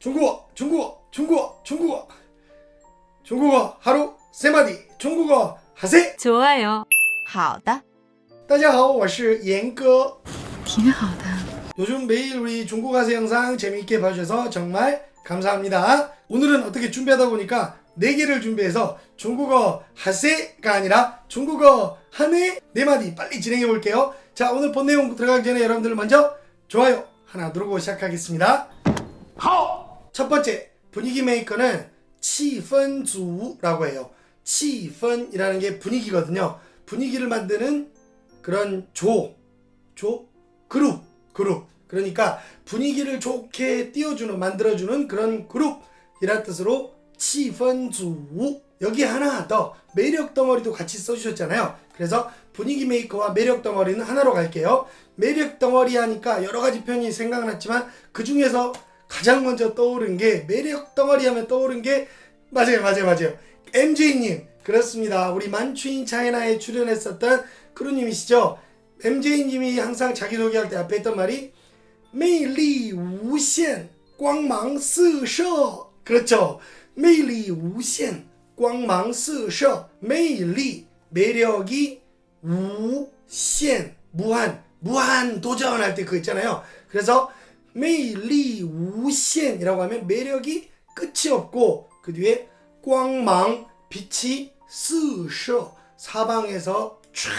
중국어, 중국어, 중국어, 중국어. 중국어 하루 세 마디. 중국어 하세. 좋아요. 好的，大家好，我是严哥。挺好的。 요즘 매일 우리 중국 가세 영상 재미있게 봐주셔서 정말 감사합니다. 오늘은 어떻게 준비하다 보니까 네 개를 준비해서 중국어 하세가 아니라 중국어 하네 네 마디 빨리 진행해 볼게요. 자 오늘 본 내용 들어가기 전에 여러분들 먼저 좋아요 하나 누르고 시작하겠습니다. 첫 번째 분위기 메이커는 치펀주라고 해요. 치펀이라는 게 분위기거든요. 분위기를 만드는 그런 조, 조, 그룹, 그룹. 그러니까 분위기를 좋게 띄워주는, 만들어주는 그런 그룹이란 뜻으로 치펀주. 여기 하나 더 매력 덩어리도 같이 써주셨잖아요. 그래서 분위기 메이커와 매력 덩어리는 하나로 갈게요. 매력 덩어리 하니까 여러 가지 표현이 생각났지만 그 중에서 가장 먼저 떠오른 게 매력 덩어리 하면 떠오른 게 맞아요 맞아요 맞아요. MJ님 그렇습니다. 우리 만추인 차이나에 출연했었던 크루님이시죠? MJ님이 항상 자기소개할 때 앞에 있던 말이 매리 우시엔 꽝망 스셔 그렇죠 매리 우시엔 꽝망 스셔 매리 매력이 우시엔 무한 무한 도전할 때 그거 있잖아요. 그래서 매일리 우시엔이라고 하면 매력이 끝이 없고 그 뒤에 꽝망 빛이 쓰셔 사방에서 촤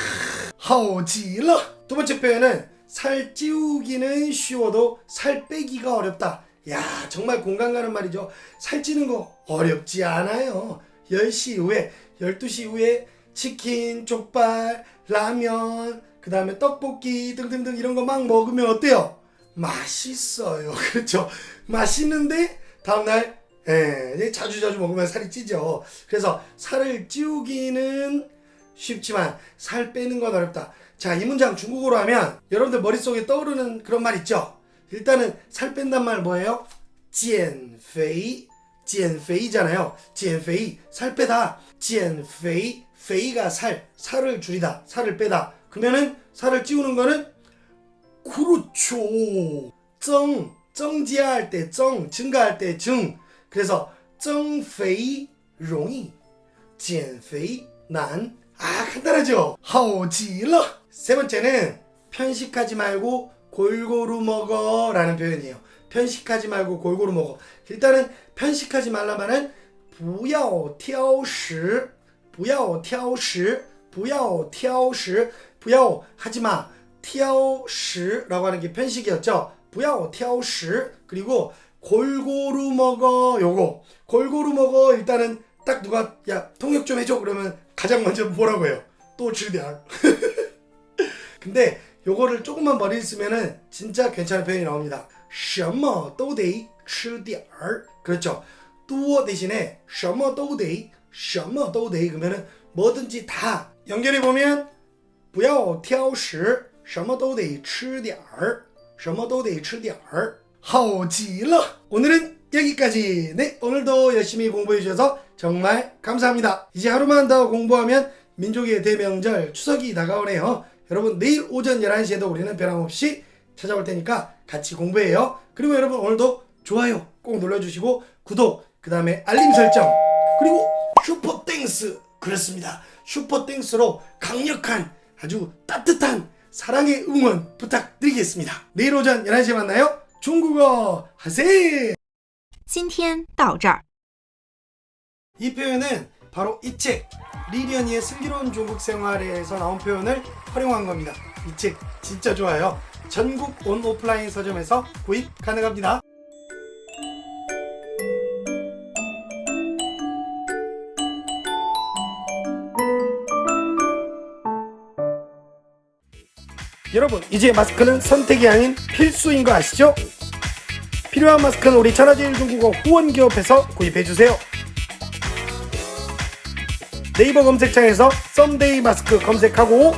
하오지러 두 번째 표현은 살 찌우기는 쉬워도 살 빼기가 어렵다. 야 정말 공감 가는 말이죠. 살 찌는 거 어렵지 않아요. 10시 이후에 12시 이후에 치킨, 족발, 라면, 그 다음에 떡볶이 등등등 이런 거 막 먹으면 어때요? 맛있어요. 그렇죠. 맛있는데 다음날 예, 자주 자주 먹으면 살이 찌죠. 그래서 살을 찌우기는 쉽지만 살 빼는 건 어렵다. 자, 이 문장 중국어로 하면 여러분들 머릿속에 떠오르는 그런 말 있죠? 일단은 살 뺀단 말 뭐예요? 减肥, 减肥잖아요. 减肥, 살 빼다. 减肥, 肥가 살, 살을 줄이다, 살을 빼다. 그러면은 살을 찌우는 거는 그렇죠.增,增加할 때增, 증가할 때 증. 그래서 增肥容易, 减肥难. 아, 간단하죠? 好极了. 세 번째는 편식하지 말고 골고루 먹어 라는 표현이에요. 편식하지 말고 골고루 먹어. 일단은 편식하지 말라면은 不要挑食,不要挑食,不要挑食,不要 하지마. 挑食라고 하는 게 편식이었죠. 不要挑食 그리고 골고루 먹어 요거 골고루 먹어 일단은 딱 누가 야 통역 좀 해줘 그러면 가장 먼저 뭐라고 해요? 또 질량. 근데 요거를 조금만 머리를 쓰면은 진짜 괜찮은 표현이 나옵니다. 什么都得吃点儿. 그렇죠. 多 대신에 什么都得,什么都得 그러면은 뭐든지 다 연결해 보면 不要挑食, 什么都得吃点儿,什么都得吃点儿.好极了. 오늘은 여기까지. 네, 오늘도 열심히 공부해 주셔서 정말 감사합니다. 이제 하루만 더 공부하면 민족의 대명절 추석이 다가오네요. 여러분 내일 오전 11시에도 우리는 변함없이 찾아올 테니까 같이 공부해요. 그리고 여러분 오늘도 좋아요 꼭 눌러주시고 구독 그 다음에 알림 설정 그리고 슈퍼 땡스 그렇습니다. 슈퍼 땡스로 강력한 아주 따뜻한 사랑의 응원 부탁드리겠습니다. 내일 오전 11시에 만나요. 중국어 하세! 今天到这儿。 이 표현은 바로 이 책 리리언이의 슬기로운 중국 생활에서 나온 표현을 활용한 겁니다. 이 책 진짜 좋아요. 전국 온 오프라인 서점에서 구입 가능합니다. 여러분 이제 마스크는 선택이 아닌 필수인 거 아시죠? 필요한 마스크는 우리 천하제일중국어 후원기업에서 구입해주세요. 네이버 검색창에서 썸데이 마스크 검색하고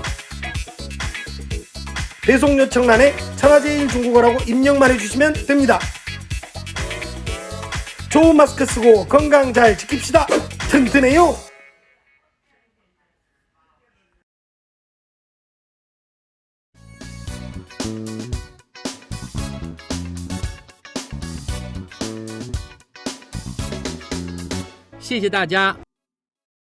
배송 요청란에 천하제일 중국어라고 입력만 해주시면 됩니다. 좋은 마스크 쓰고 건강 잘 지킵시다. 튼튼해요. 谢谢大家。